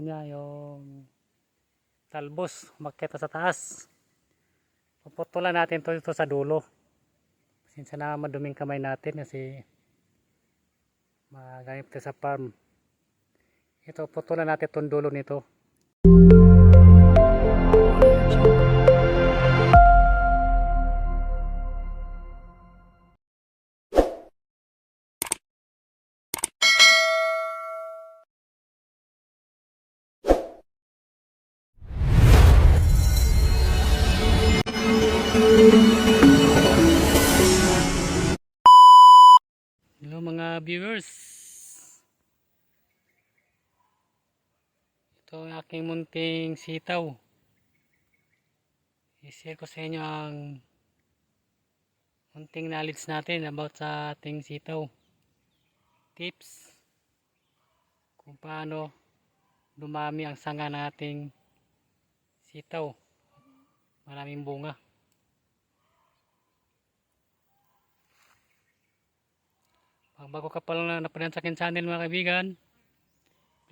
niya yung talbos makita sa taas. Puputulan natin to dito sa dulo. Sinsa na maduming kamay natin kasi magamit sa farm. Ito putulan natin itong dulo nito viewers. Ito ang aking munting sitaw. I-share ko sa inyo ang munting knowledge natin about sa ating sitaw. Tips kung paano dumami ang sanga ng sitaw. Maraming bunga. Pag bago ka pa na napanood sa akin channel mga kaibigan,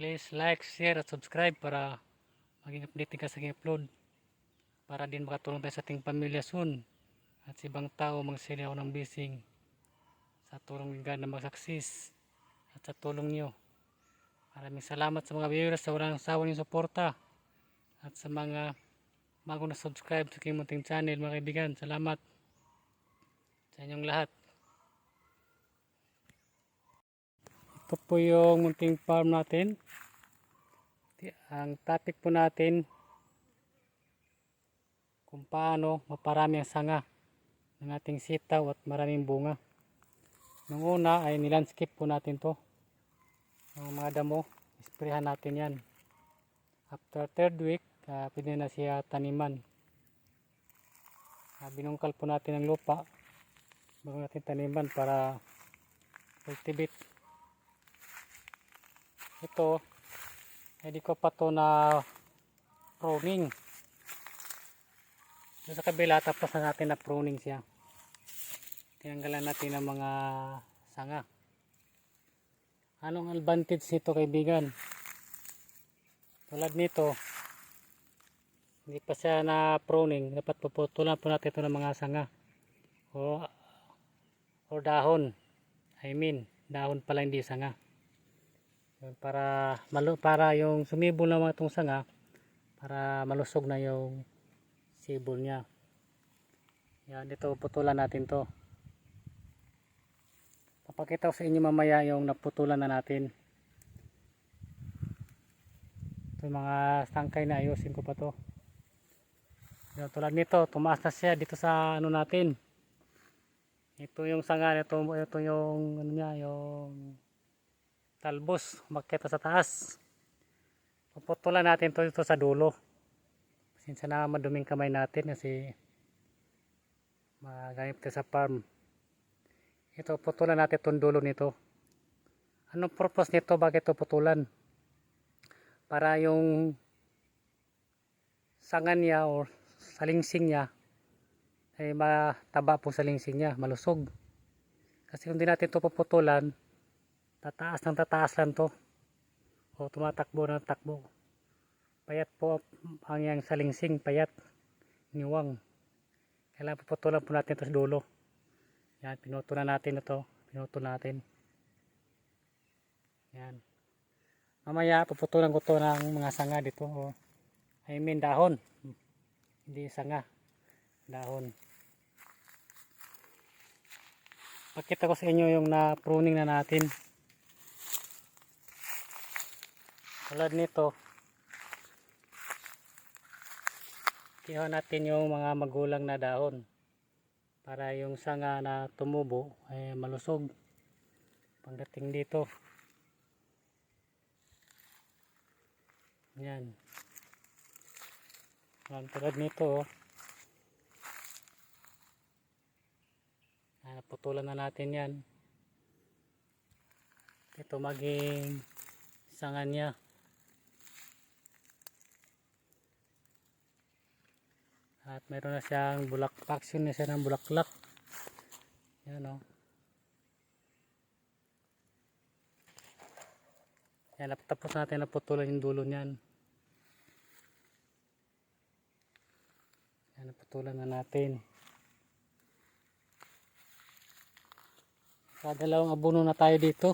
please like, share at subscribe para maging updated ka sa aking upload. Para din makatulong tayo sa ating pamilya soon at sa ibang tao magsili ako ng blessing sa tulong ni God na magsaksis at sa tulong nyo. Maraming salamat sa mga viewers sa walang sawa niyong suporta at sa mga bago na subscribe sa aking munting channel mga kaibigan. Salamat sa inyong lahat. Ito po yung munting farm natin. Ti- Ang topic po natin kung paano maparami ang sanga ng ating sitaw at maraming bunga. Nung una ay nilandscape po natin to. Yung mga damo, isprehan natin yan. After third week, uh, pwede na siya taniman. Ah, binungkal po natin ang lupa bago natin taniman para cultivate ito hindi ko pa to na pruning. Doon sa kabila tapos na natin na pruning siya. Tinanggalan natin ng mga sanga. Anong advantage nito kaibigan? Tulad nito hindi pa siya na pruning. Dapat puputulan po natin ito ng mga sanga. O, o dahon. I mean dahon pala hindi sanga para malu para yung sumibol na mga itong sanga para malusog na yung sibol niya. Yan, dito putulan natin to. Papakita ko sa inyo mamaya yung naputulan na natin. Ito yung mga tangkay na ayusin ko pa to. Yan, tulad nito, tumaas na siya dito sa ano natin. Ito yung sanga, ito, ito yung ano niya, yung talbos makita sa taas. Puputulan natin to dito sa dulo. Sinsa na maduming kamay natin kasi magamit tayo sa farm. Ito putulan natin itong dulo nito. Anong purpose nito? Bakit ito putulan? Para yung sangan niya o salingsing niya ay mataba po salingsing niya malusog. Kasi kung di natin ito puputulan tataas ng tataas lang to. O tumatakbo ng takbo. Payat po ang yang salingsing payat. Niwang. Kailangan puputulan po natin ito sa dulo. Yan pinutulan natin ito. Pinutol natin. Yan. Mamaya puputulan ko to ng mga sanga dito o. I mean dahon. Hindi sanga. Dahon. Pakita ko sa inyo yung na pruning na natin tulad nito. Kiha natin yung mga magulang na dahon. Para yung sanga na tumubo ay malusog. Pagdating dito. Yan. Yan tulad nito oh. Ah, putulan na natin yan. Ito maging sanga niya At meron na siyang bulak, vaccine na siya ng bulaklak. Yan o. Yan, tapos natin naputulan yung dulo niyan. Yan, naputulan na natin. Sa dalawang abono na tayo dito.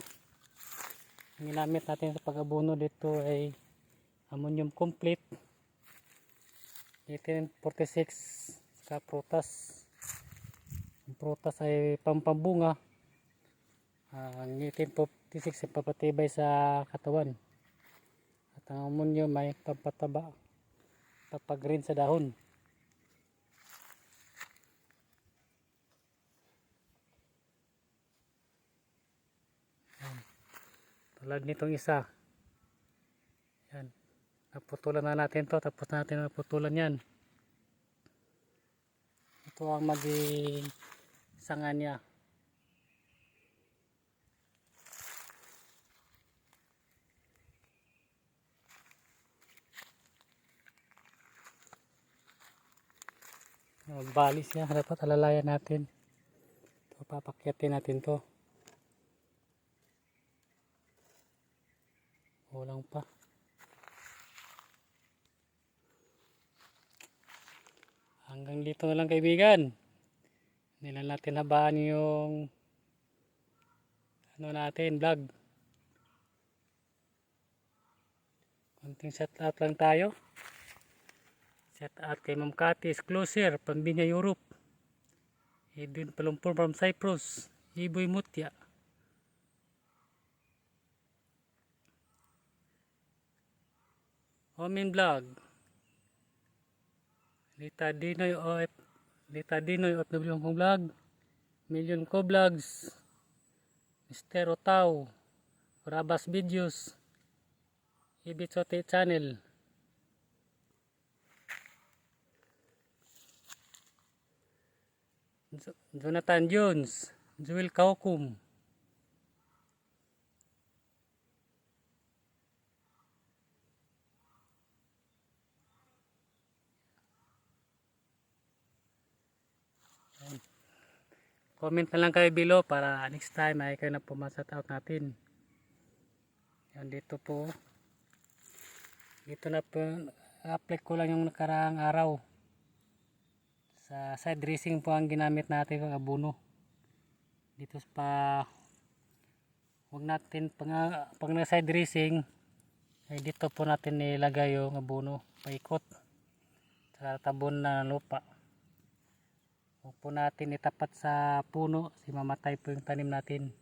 Ang ginamit natin sa pag-abono dito ay ammonium complete 1846 sa prutas. Ang prutas ay pampambunga. Ah, ang 1856 ay papatibay sa katawan. At ang ammonium ay pampataba, papag-green sa dahon. Tulad nitong isa. Naputulan na natin to tapos natin naputulan yan. Ito ang maging sanga niya. Magbalis niya. Dapat alalayan natin. Ito, papakyatin natin to. Kulang pa. Hanggang dito na lang kaibigan. Na natin habaan yung ano natin, vlog. Konting shout out lang tayo. Shout out kay Ma'am Katis Closer, Pambinya Europe. Edwin Palumpur from Cyprus. Iboy Mutya. Omin Vlog. Lita Dinoy OF Lita Dinoy OFW Hong Vlog. Million Ko Vlogs. Mister Otao. Rabas Videos. Ibitsote Channel. Jo- Jonathan Jones. Joel Kaukum. Comment na lang kayo below para next time ay kayo na pumasat out natin. Yan dito po. Dito na po. Apply ko lang yung nakaraang araw. Sa side dressing po ang ginamit natin ng abono. Dito pa wag natin pang, pag na side dressing ay dito po natin nilagay yung abono paikot sa tabon na lupa. Huwag po natin itapat sa puno si mamatay po yung tanim natin.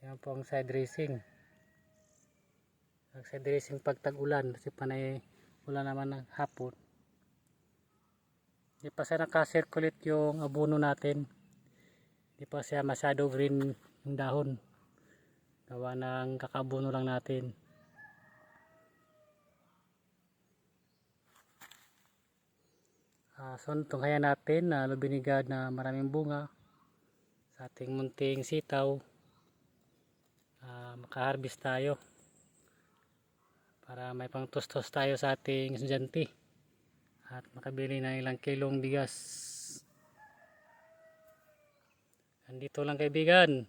Yan po ang side dressing. Ang side dressing pag tag-ulan kasi panay wala naman ng hapon. Hindi pa siya nakasirculate yung abono natin. Hindi pa siya masyado green yung dahon. Gawa ng kakabono lang natin. Uh, so tunghayan natin na lubinigad na maraming bunga sa ating munting sitaw. Uh, makaharvest tayo para may pangtustos tayo sa ating estudyante at makabili ng ilang kilong bigas. Andito lang kaibigan.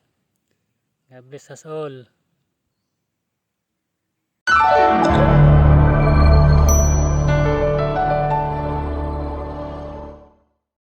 God bless us all.